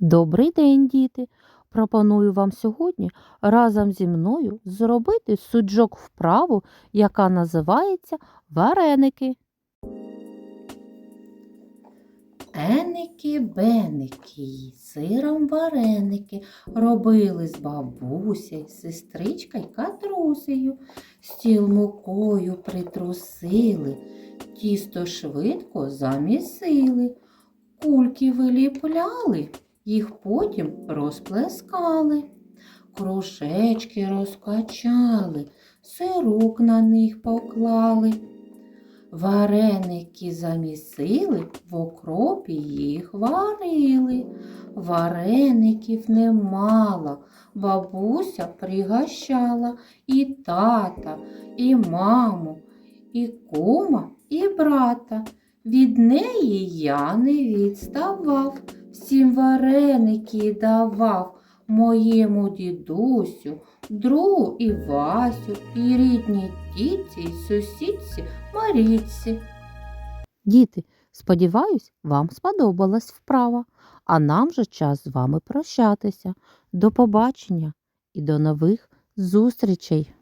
Добрий день, діти! Пропоную вам сьогодні разом зі мною зробити суджок вправу, яка називається вареники. Еники, беники, сиром вареники робили з бабусею, сестричка й катрусею. Стіл мукою притрусили, тісто швидко замісили, кульки виліпляли, їх потім розплескали. Кружечки розкачали, сироп на них поклали. Вареники замісили, в окропі їх варили. Вареників немало, бабуся пригощала і тата, і маму, і кума, і брата. Від неї я не відставав, всім вареники давав моєму дідусю, другу і Васю, і рідній тітці, і сусідці Марічці. Діти, сподіваюсь, вам сподобалась вправа, а нам же час з вами прощатися. До побачення і до нових зустрічей!